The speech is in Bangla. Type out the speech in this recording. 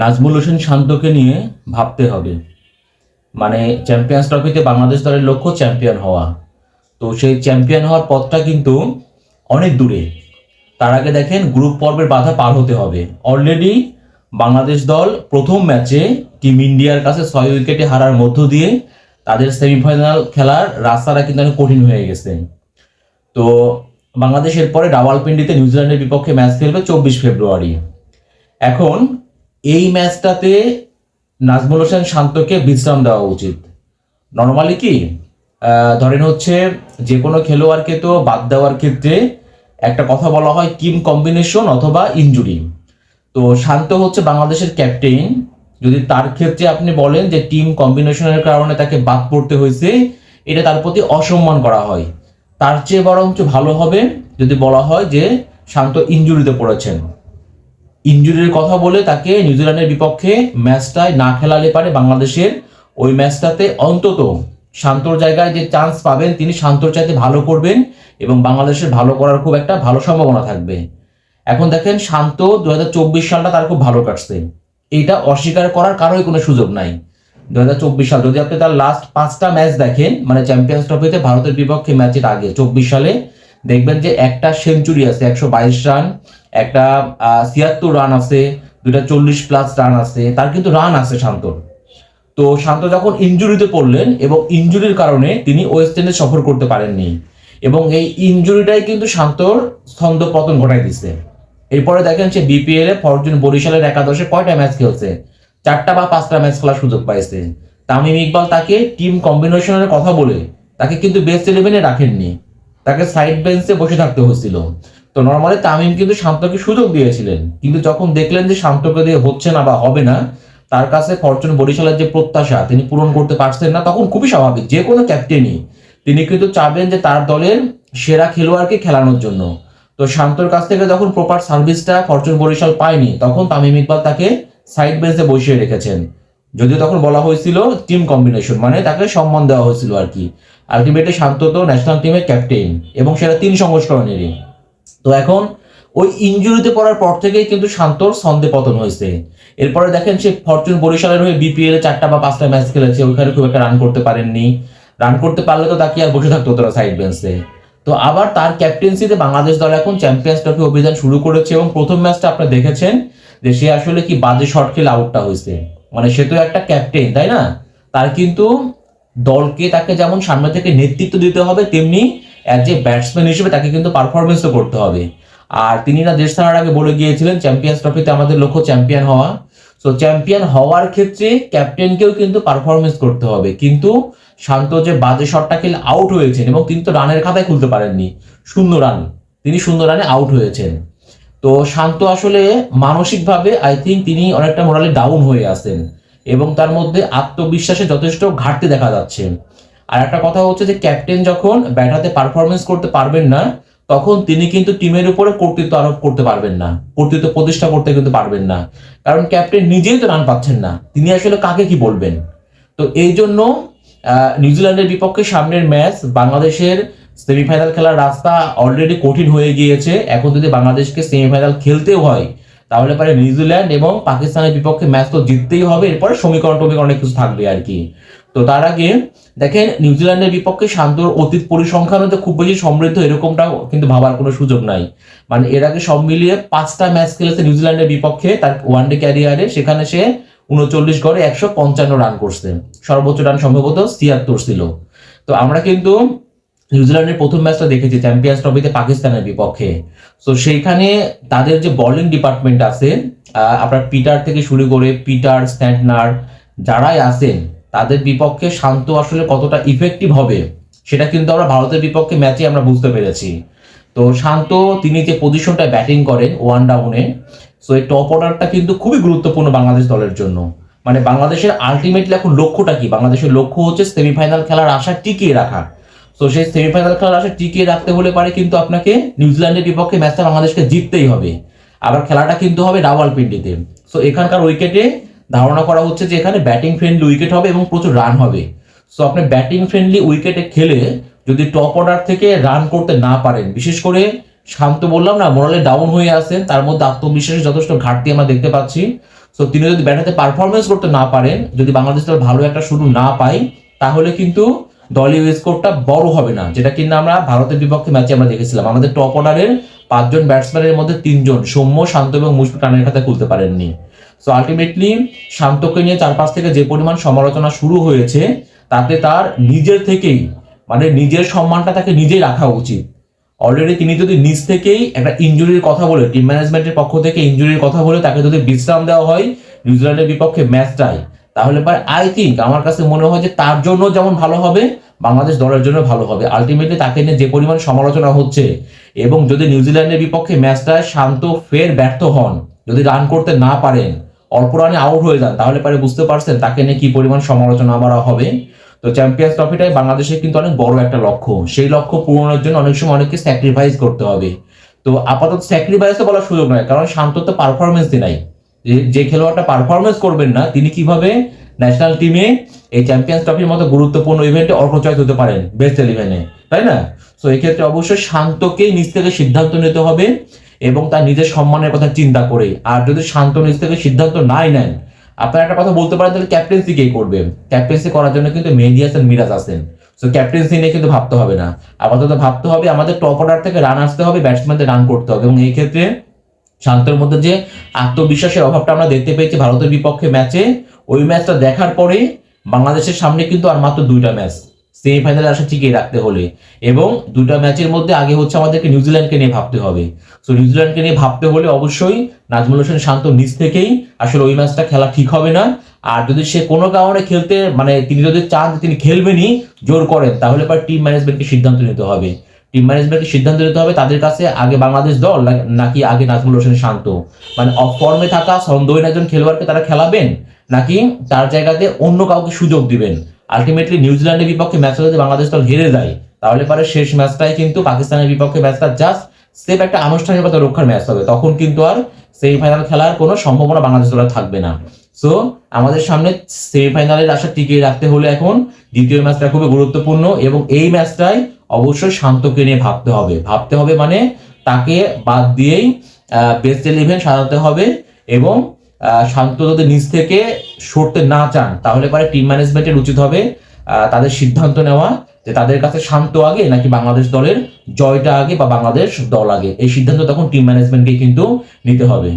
নাজমুল হোসেন শান্তকে নিয়ে ভাবতে হবে। মানে চ্যাম্পিয়ন্স ট্রফিতে বাংলাদেশ দলের লক্ষ্য চ্যাম্পিয়ন হওয়া। তো সেই চ্যাম্পিয়ন হওয়ার পথটা কিন্তু অনেক দূরে। তার আগে দেখেন গ্রুপ পর্বের বাধা পার হতে হবে। অলরেডি বাংলাদেশ দল প্রথম ম্যাচে টিম ইন্ডিয়ার কাছে ছয় উইকেটে হারার মধ্য দিয়ে তাদের সেমিফাইনাল খেলার রাস্তাটা কিন্তু অনেক কঠিন হয়ে গেছে। তো বাংলাদেশ এরপরে রাওয়ালপিন্ডিতে নিউজিল্যান্ডের বিপক্ষে ম্যাচ খেলবে চব্বিশ ফেব্রুয়ারি। এখন এই ম্যাচটাতে নাজমুল হোসেন শান্তকে বিশ্রাম দেওয়া উচিত। নর্মালি কি ধরেন হচ্ছে যে কোনো খেলোয়াড়কে তো বাদ দেওয়ার ক্ষেত্রে একটা কথা বলা হয় টিম কম্বিনেশন অথবা ইনজুরি। তো শান্ত হচ্ছে বাংলাদেশের ক্যাপ্টেন। যদি তার ক্ষেত্রে আপনি বলেন যে টিম কম্বিনেশনের কারণে তাকে বাদ পড়তে হয়েছে, এটা তার প্রতি অসম্মান করা হয়। তার চেয়ে বরঞ্চ ভালো হবে যদি বলা হয় যে শান্ত ইনজুরিতে পড়েছেন। ইনজুরির কথা বলে তাকে নিউজিল্যান্ডের বিপক্ষে ম্যাচটায় না খেলালে পারে বাংলাদেশের। ওই ম্যাচটাতে অন্তত শান্তর জায়গায় যে চান্স পাবেন, তিনি শান্তর চাইতে ভালো করবেন এবং বাংলাদেশের ভালো করার খুব একটা ভালো সম্ভাবনা থাকবে। এখন দেখেন শান্ত দু হাজার চব্বিশ সালটা তার খুব ভালো কাটছে। এইটা অস্বীকার করার কারোই কোনো সুযোগ নাই। দু হাজার চব্বিশ সাল, যদি আপনি তার লাস্ট পাঁচটা ম্যাচ দেখেন মানে চ্যাম্পিয়ন্স ট্রফিতে ভারতের বিপক্ষে ম্যাচের আগে, চব্বিশ সালে দেখবেন যে একটা সেঞ্চুরি আছে, একশো বাইশ রান একটা ছিয়াত্তর রান আছে, দুইটা চল্লিশ প্লাস রান আছে, তার কিন্তু রান আছে শান্তর তো শান্ত যখন ইনজুরিতে পড়লেন এবং ইনজুরির কারণে তিনি ওয়েস্ট ইন্ডিজ সফর করতে পারেননি এবং এই ইনজুরিটাই কিন্তু শান্তর ছন্দ পতন ঘটাই দিছে। এরপরে দেখেন সে বিপিএল এ ফরচুন বরিশালের একাদশে কয়টা ম্যাচ খেলছে? চারটা বা পাঁচটা ম্যাচ খেলার সুযোগ পাইছে। তামিম ইকবাল তাকে টিম কম্বিনেশনের কথা বলে তাকে কিন্তু বেস্ট ইলেভেনে রাখেননি। তাকে সাইড বেঞ্চে বসে থাকতে হয়েছিল তো নর্মালি তামিম কিন্তু শান্তকে সুযোগ দিয়েছিলেন। কিন্তু যখন দেখলেন যে শান্তকে দিয়ে হচ্ছে না বা হবে না, তার কাছে ফরচুন বরিশালের যে প্রত্যাশা, তিনি পূরণ করতে পারছেন না, তখন খুবই স্বাভাবিক, যে কোনো ক্যাপ্টেনই তিনি কিন্তু চাবেন যে তার দলের সেরা খেলোয়াড়কে খেলানোর জন্য। তো শান্তর কাছ থেকে যখন প্রপার সার্ভিসটা ফরচুন বরিশাল পায়নি, তখন তামিম ইকবাল তাকে সাইড বেঞ্চে বসিয়ে রেখেছেন। যদিও তখন বলা হয়েছিল টিম কম্বিনেশন মানে তাকে সম্মান দেওয়া হয়েছিল আর কি। আলটিমেটলি শান্ত তো ন্যাশনাল টিমের ক্যাপ্টেন এবং সেটা তিন সংস্করণেরই। তো এখন ওই ইনজুরিতে পড়ার পর থেকেই কিন্তু শান্তর ছন্দে পতন হয়েছে। এরপরে দেখেন সে ফরচুন বরিশালের হয়ে বিপিএল চারটা বা পাঁচটা ম্যাচ খেলেছে, ওইখানে খুব একটা রান করতে পারেননি। রান করতে পারলে তো তাকে আর বসে থাকতো তোরা সাইড বেঞ্চে তো আবার তার ক্যাপ্টেন্সিতে বাংলাদেশ দল এখন চ্যাম্পিয়ন্স ট্রফি অভিযান শুরু করেছে এবং প্রথম ম্যাচটা আপনি দেখেছেন যে সে আসলে কি বাজে শট খেলে আউটটা হয়েছে। মানে সে তো একটা ক্যাপ্টেন তাই না? তার কিন্তু দলকে তাকে যেমন সামনে থেকে নেতৃত্ব দিতে হবে, তেমনি অ্যাজ এ ব্যাটসম্যান হিসেবে তাকে কিন্তু পারফরমেন্সও করতে হবে। আর তিনি না দেশ ছাড়ার আগে বলে গিয়েছিলেন চ্যাম্পিয়ন্স ট্রফিতে আমাদের লক্ষ্য চ্যাম্পিয়ন হওয়া। সো চ্যাম্পিয়ন হওয়ার ক্ষেত্রে ক্যাপ্টেনকেও কিন্তু পারফরমেন্স করতে হবে। কিন্তু শান্ত যে বাজে শটটা খেলে আউট হয়েছেন এবং কিন্তু রানের খাতায় খুলতে পারেননি, শূন্য রান। তিনি শূন্য রানে আউট হয়েছেন। তো শান্ত আসলে মানসিকভাবে আই থিঙ্ক তিনি অনেকটা মোরালি ডাউন হয়ে আছেন এবং তার মধ্যে আত্মবিশ্বাসে যথেষ্ট ঘাটতি দেখা যাচ্ছে। আর একটা কথা হচ্ছে যে ক্যাপ্টেন যখন ব্যাটাতে পারফরমেন্স করতে পারবেন না, তখন তিনি কিন্তু টিমের উপরে কর্তৃত্ব আরোপ করতে পারবেন না, কর্তৃত্ব প্রতিষ্ঠা করতে কিন্তু পারবেন না। কারণ ক্যাপ্টেন নিজেই তো রান পাচ্ছেন না, তিনি আসলে কাকে কি বলবেন? তো এই জন্য নিউজিল্যান্ডের বিপক্ষে সামনের ম্যাচ বাংলাদেশের সেমিফাইনাল খেলার রাস্তা অলরেডি কঠিন হয়ে গিয়েছে। এখন যদি বাংলাদেশকে সেমিফাইনাল খেলতেও হয়, তাহলে পারে নিউজিল্যান্ড এবং পাকিস্তানের বিপক্ষে ম্যাচ তো জিততেই হবে। এরপরে সমীকরণ টমীকরণ অনেক কিছু থাকবে আর কি। তো তার আগে দেখেন, নিউজিল্যান্ডের বিপক্ষে শান্তর অতীত পরিসংখ্যানও তো খুব বেশি সমৃদ্ধ এরকমটাও কিন্তু ভাবার কোনো সুযোগ নাই। মানে এর আগে সব মিলিয়ে পাঁচটা ম্যাচ খেলেছে নিউজিল্যান্ডের বিপক্ষে তার ওয়ানডে ক্যারিয়ারে সেখানে সে উনচল্লিশ গড়ে একশো পঞ্চান্ন রান করছে। সর্বোচ্চ রান সম্ভবত ছিয়াত্তর ছিল। তো আমরা কিন্তু নিউজিল্যান্ডের প্রথম ম্যাচটা দেখেছি, চ্যাম্পিয়ন্স ট্রফিতে পাকিস্তানের বিপক্ষে। তো সেইখানে তাদের যে বোলিং ডিপার্টমেন্ট আছে আপনার পিটার থেকে শুরু করে পিটার, স্ট্যান্টনার যারাই আছেন, তাদের বিপক্ষে শান্ত আসলে কতটা ইফেক্টিভ হবে, সেটা কিন্তু আমরা ভারতের বিপক্ষে ম্যাচে আমরা বুঝতে পেরেছি। তো শান্ত, তিনি যে পজিশনটা ব্যাটিং করেন ওয়ান ডাউনে সো এই টপ অর্ডারটা কিন্তু খুবই গুরুত্বপূর্ণ বাংলাদেশ দলের জন্য। মানে বাংলাদেশের আলটিমেটলি এখন লক্ষ্যটা কি? বাংলাদেশের লক্ষ্য হচ্ছে সেমিফাইনাল খেলার আশা টিকিয়ে রাখা। তো সেই সেমিফাইনাল খেলার আশা টিকিয়ে রাখতে হলে পারে কিন্তু আপনাকে নিউজিল্যান্ডের বিপক্ষে ম্যাচটা বাংলাদেশকে জিততেই হবে। আবার খেলাটা কিন্তু হবে রাওয়ালপিন্ডিতে। সো এখানকার উইকেটে ধারণা করা হচ্ছে যে এখানে ব্যাটিং ফ্রেন্ডলি উইকেট হবে এবং প্রচুর রান হবে। সো আপনি ব্যাটিং ফ্রেন্ডলি উইকেটে খেলে যদি টপ অর্ডার থেকে রান করতে না পারেন, বিশেষ করে শান্ত বললাম না মোরালে ডাউন হয়ে আছেন, তার মধ্যে আত্মবিশ্বাসের যথেষ্ট ঘাটতি আমরা দেখতে পাচ্ছি। সো তিনি যদি ব্যাটাতে পারফরমেন্স করতে না পারেন, যদি বাংলাদেশ ভালো একটা শুরু না পায়, তাহলে কিন্তু দলীয় স্কোরটা বড় হবে না, যেটা কিন্তু আমরা ভারতের বিপক্ষে ম্যাচে আমরা দেখেছিলাম। আমাদের টপ অর্ডারের পাঁচজন ব্যাটসম্যানের মধ্যে তিনজন, সৌম্য, শান্ত এবং মুশফিক রানের খাতা খুলতে পারেননি। সো আলটিমেটলি শান্তকে নিয়ে চারপাশ থেকে যে পরিমাণ সমালোচনা শুরু হয়েছে, তাতে তার নিজের থেকেই মানে নিজের সম্মানটা তাকে নিজেই রাখা উচিত। অলরেডি তিনি যদি নিজ থেকেই একটা ইঞ্জুরির কথা বলে টিম ম্যানেজমেন্টের পক্ষ থেকে ইঞ্জুরির কথা বলে তাকে যদি বিশ্রাম দেওয়া হয়, নিউজিল্যান্ডের বিপক্ষে ম্যাচটাই তাহলে পরে আই থিঙ্ক আমার কাছে মনে হয় যে তার জন্য যেমন ভালো হবে, বাংলাদেশ দলের জন্য ভালো হবে। আলটিমেটলি তাকে নিয়ে যে পরিমাণ সমালোচনা হচ্ছে এবং যদি নিউজিল্যান্ডের বিপক্ষে ম্যাচটায় শান্ত ফের ব্যর্থ হন, যদি রান করতে না পারেন, অল্প রানে আউট হয়ে যান, তাহলে পরে বুঝতে পারছেন তাকে নিয়ে কি পরিমাণ সমালোচনা করা হবে। তো চ্যাম্পিয়ন্স ট্রফিটাই বাংলাদেশের কিন্তু অনেক বড় একটা লক্ষ্য। সেই লক্ষ্য পূরণের জন্য অনেক সময় অনেককে স্যাক্রিফাইস করতে হবে। তো আপাতত স্যাক্রিফাইস তো বলার সুযোগ নয় কারণ শান্ত তো পারফরমেন্স নাই। যে খেলোয়াড়টা পারফরমেন্স করবেন না, তিনি কীভাবে ন্যাশনাল টিমে এই চ্যাম্পিয়ন্স ট্রফির মতো গুরুত্বপূর্ণ ইভেন্টে অর্কচয়েস হতে পারেন বেস্ট ইলেভেনে তাই না? তো এক্ষেত্রে অবশ্যই শান্তকেই নিজ থেকে সিদ্ধান্ত নিতে হবে এবং তার নিজের সম্মানের কথা চিন্তা করে। আর যদি শান্ত নিজ থেকে সিদ্ধান্ত নাই নেন, আপনারা একটা কথা বলতে পারেন, তাহলে ক্যাপ্টেন্সি কে করবে ক্যাপ্টেন্সি করার জন্য কিন্তু মেহেদি হাসান, মিরাজ আছেন। সো ক্যাপ্টেন্সি নিয়ে কিন্তু ভাবতে হবে না। আপাতত ভাবতে হবে, আমাদের টপ অর্ডার থেকে রান আসতে হবে ব্যাটসম্যানদের রান করতে হবে এবং এই ক্ষেত্রে শান্তর মধ্যে যে আত্মবিশ্বাসের অভাবটা আমরা দেখতে পেয়েছি ভারতের বিপক্ষে ম্যাচে, ওই ম্যাচটা দেখার পরে বাংলাদেশের সামনে কিন্তু আর মাত্র দুইটা ম্যাচ, সেমিফাইনালে আসা টিকিয়ে রাখতে হলে এবং দুটা ম্যাচের মধ্যে আগে হচ্ছে আমাদেরকে নিউজিল্যান্ডকে নিয়ে ভাবতে হবে। সো নিউজিল্যান্ডকে নিয়ে ভাবতে হলে অবশ্যই নাজমুল হোসেন শান্ত নিজ থেকেই আসলে ওই ম্যাচটা খেলা ঠিক হবে না। আর যদি সে কোনো কারণে খেলতে মানে তিনি যদি চান তিনি খেলবেনই, জোর করেন, তাহলে পর টিম ম্যানেজমেন্টকে সিদ্ধান্ত নিতে হবে। টিম ম্যানেজমেন্টকে সিদ্ধান্ত নিতে হবে তাদের কাছে আগে বাংলাদেশ দল নাকি আগে নাজমুল হোসেন শান্ত? মানে অফ ফর্মে থাকা সন্দীন একজন খেলোয়াড়কে তারা খেলাবেন, নাকি তার জায়গাতে অন্য কাউকে সুযোগ দিবেন? আলটিমেটলি নিউজিল্যান্ডের বিপক্ষে ম্যাচটা যদি বাংলাদেশ দল হেরে যায়। তাহলে পরে শেষ ম্যাচটাই কিন্তু পাকিস্তানের বিপক্ষে ম্যাচটা জাস্ট সেফ একটা আনুষ্ঠানিকতা রক্ষার ম্যাচ হবে। তখন কিন্তু আর সেমিফাইনাল খেলার কোনো সম্ভাবনা বাংলাদেশ দলের থাকবে না। সো আমাদের সামনে সেমিফাইনালের আশা টিকিয়ে রাখতে হলে এখন দ্বিতীয় ম্যাচটা খুবই গুরুত্বপূর্ণ এবং এই ম্যাচটাই অবশ্যই শান্তকে নিয়ে ভাবতে হবে। ভাবতে হবে মানে তাকে বাদ দিয়েই বেস্ট ইলেভেন সাজাতে হবে এবং শান্ত যদি নিজ থেকে সরতে না চান, তাহলে পরে টিম ম্যানেজমেন্টের উচিত হবে তাদের সিদ্ধান্ত নেওয়া যে তাদের কাছে শান্ত আগে নাকি বাংলাদেশ দলের জয়টা আগে বা বাংলাদেশ দল আগে। এই সিদ্ধান্ত তখন টিম ম্যানেজমেন্টকে কিন্তু নিতে হবে।